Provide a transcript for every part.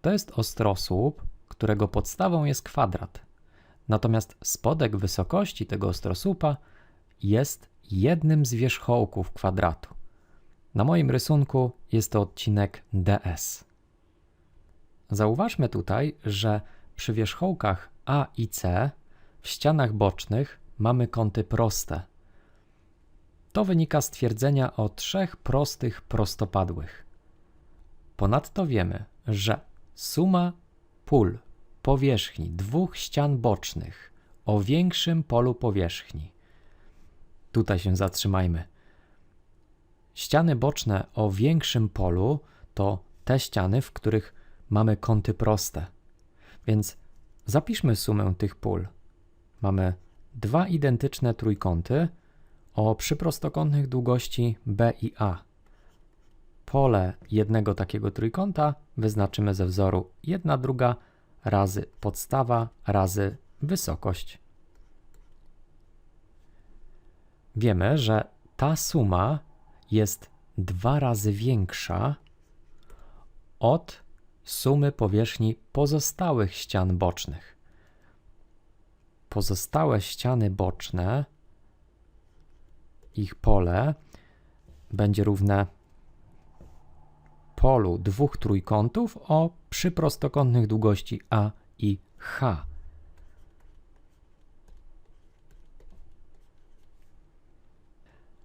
to jest ostrosłup, którego podstawą jest kwadrat. Natomiast spodek wysokości tego ostrosłupa jest jednym z wierzchołków kwadratu. Na moim rysunku jest to odcinek ds. Zauważmy tutaj, że przy wierzchołkach A i C w ścianach bocznych mamy kąty proste. To wynika z twierdzenia o trzech prostych prostopadłych. Ponadto wiemy, że suma pól powierzchni dwóch ścian bocznych o większym polu powierzchni. Tutaj się zatrzymajmy. Ściany boczne o większym polu to te ściany, w których mamy kąty proste. Więc zapiszmy sumę tych pól. Mamy dwa identyczne trójkąty o przyprostokątnych długości B i A. Pole jednego takiego trójkąta wyznaczymy ze wzoru 1 druga razy podstawa razy wysokość. Wiemy, że ta suma jest dwa razy większa od sumy powierzchni pozostałych ścian bocznych. Pozostałe ściany boczne, ich pole będzie równe polu dwóch trójkątów o przyprostokątnych długości A i H.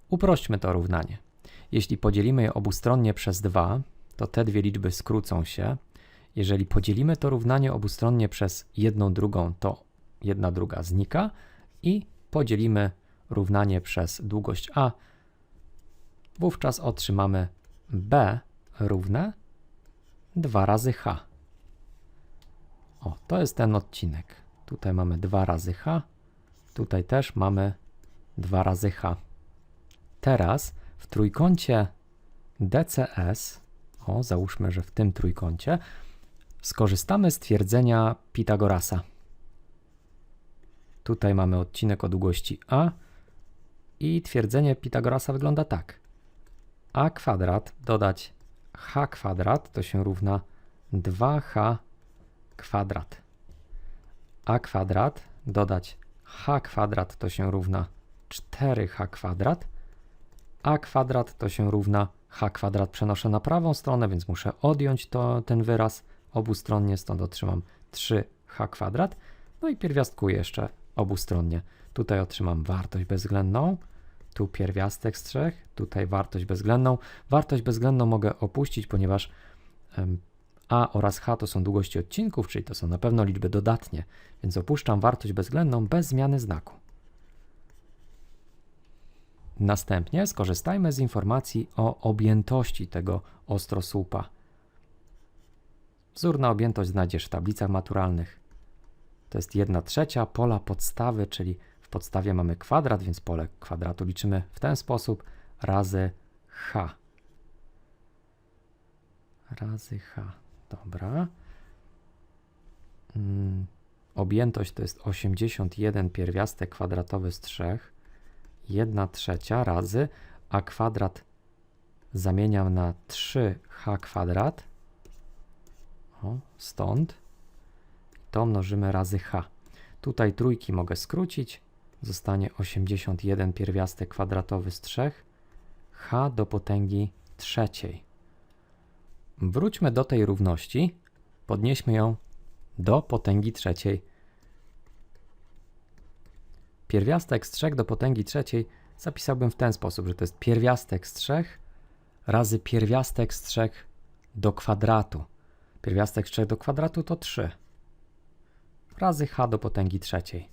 Uprośćmy to równanie. Jeśli podzielimy je obustronnie przez 2, to te dwie liczby skrócą się. Jeżeli podzielimy to równanie obustronnie przez jedną drugą, to jedna druga znika i podzielimy równanie przez długość a, wówczas otrzymamy b równe 2 razy h. O, to jest ten odcinek. Tutaj mamy 2 razy h, tutaj też mamy 2 razy h. Teraz w trójkącie DCS, o, załóżmy, że w tym trójkącie, skorzystamy z twierdzenia Pitagorasa. Tutaj mamy odcinek o długości a i twierdzenie Pitagorasa wygląda tak. a kwadrat dodać h kwadrat to się równa 2h kwadrat. a kwadrat dodać h kwadrat to się równa 4h kwadrat. a kwadrat to się równa h kwadrat przenoszę na prawą stronę, więc muszę odjąć to, ten wyraz obustronnie, stąd otrzymam 3h kwadrat. No i pierwiastkuję jeszcze obustronnie. Tutaj otrzymam wartość bezwzględną, tu pierwiastek z 3, tutaj wartość bezwzględną. Wartość bezwzględną mogę opuścić, ponieważ a oraz h to są długości odcinków, czyli to są na pewno liczby dodatnie, więc opuszczam wartość bezwzględną bez zmiany znaku. Następnie skorzystajmy z informacji o objętości tego ostrosłupa. Wzór na objętość znajdziesz w tablicach maturalnych. To jest 1 trzecia pola podstawy, czyli podstawie mamy kwadrat, więc pole kwadratu liczymy w ten sposób razy h. Razy h. Dobra. Hmm. Objętość to jest 81 pierwiastek kwadratowy z 3. 1 trzecia razy a kwadrat zamieniam na 3h kwadrat. O, stąd. To mnożymy razy h. Tutaj trójki mogę skrócić. Zostanie 81 pierwiastek kwadratowy z 3. h do potęgi trzeciej. Wróćmy do tej równości. Podnieśmy ją do potęgi trzeciej. Pierwiastek z 3 do potęgi trzeciej zapisałbym w ten sposób, że to jest pierwiastek z 3 razy pierwiastek z 3 do kwadratu. Pierwiastek z 3 do kwadratu to 3 razy h do potęgi trzeciej.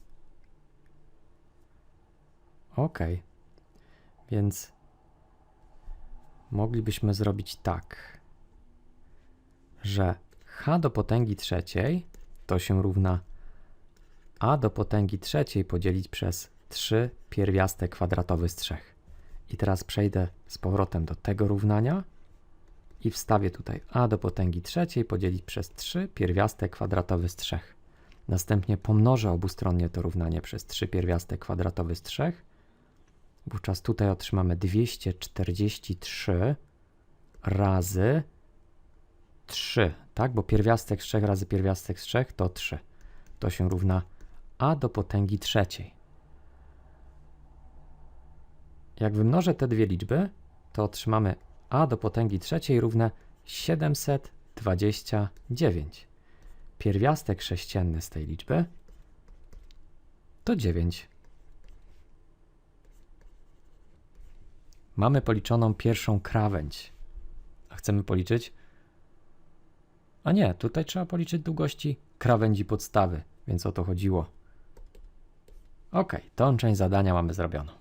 Ok, więc moglibyśmy zrobić tak, że h do potęgi trzeciej to się równa a do potęgi trzeciej podzielić przez 3 pierwiastek kwadratowy z 3. I teraz przejdę z powrotem do tego równania i wstawię tutaj a do potęgi trzeciej podzielić przez 3 pierwiastek kwadratowy z 3. Następnie pomnożę obustronnie to równanie przez 3 pierwiastek kwadratowy z 3. Wówczas tutaj otrzymamy 243 razy 3. tak? Bo pierwiastek z 3 razy pierwiastek z 3 to 3. To się równa a do potęgi trzeciej. Jak wymnożę te dwie liczby, to otrzymamy a do potęgi trzeciej równe 729. Pierwiastek sześcienny z tej liczby to 9. Mamy policzoną pierwszą krawędź. A chcemy policzyć? A nie, tutaj trzeba policzyć długości krawędzi podstawy, więc o to chodziło. Ok, tą część zadania mamy zrobioną.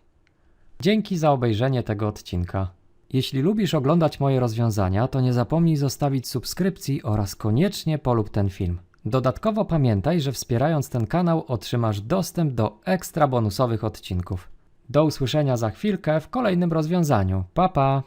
Dzięki za obejrzenie tego odcinka. Jeśli lubisz oglądać moje rozwiązania, to nie zapomnij zostawić subskrypcji oraz koniecznie polub ten film. Dodatkowo pamiętaj, że wspierając ten kanał otrzymasz dostęp do ekstra bonusowych odcinków. Do usłyszenia za chwilkę w kolejnym rozwiązaniu. Pa pa!